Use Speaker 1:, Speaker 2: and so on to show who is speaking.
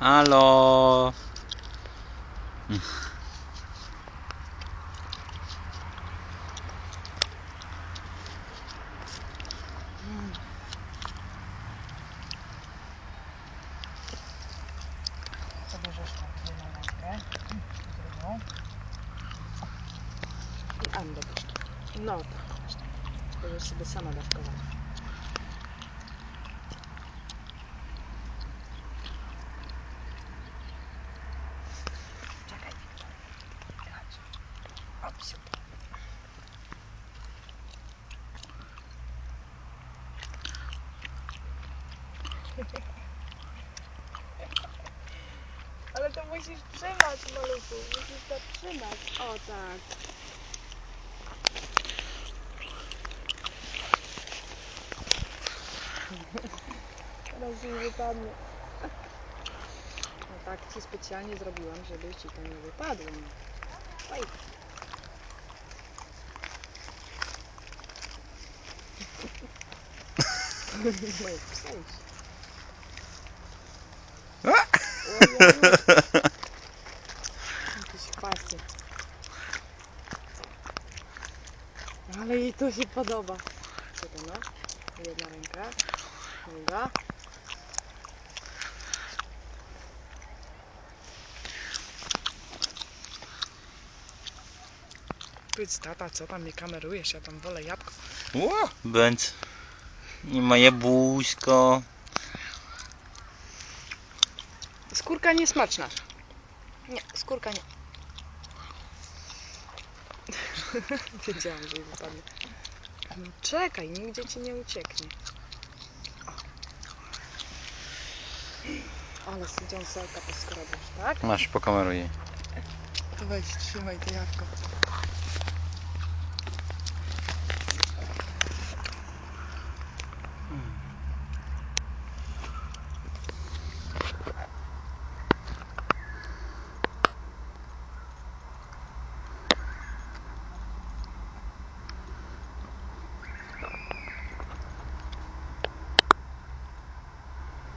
Speaker 1: Halo.
Speaker 2: Co bierzesz tam jedną rękę? Drugą. I Andę. No tak. Będziesz sobie sama dawkować. Ale to musisz trzymać, maluchu. Musisz to trzymać. O tak. Teraz nie wypadnie. No tak ci specjalnie zrobiłam, żeby ci to nie wypadło. Oj. Moje przejść. Jakiś pasy. Ale jej to się podoba. No? Jedna ręka, druga. Powiedz tata, co tam mnie kamerujesz? Ja tam wolę jabłko.
Speaker 1: Ło, Bęc. I moje buźko.
Speaker 2: Skórka niesmaczna. Nie, skórka nie. Wiedziałam, że jej wypadnie. No czekaj, nigdzie ci nie ucieknie. Ale z dziąsełka poskrobisz, tak?
Speaker 1: Masz, pokameruję.
Speaker 2: To weź, trzymaj to jabłko.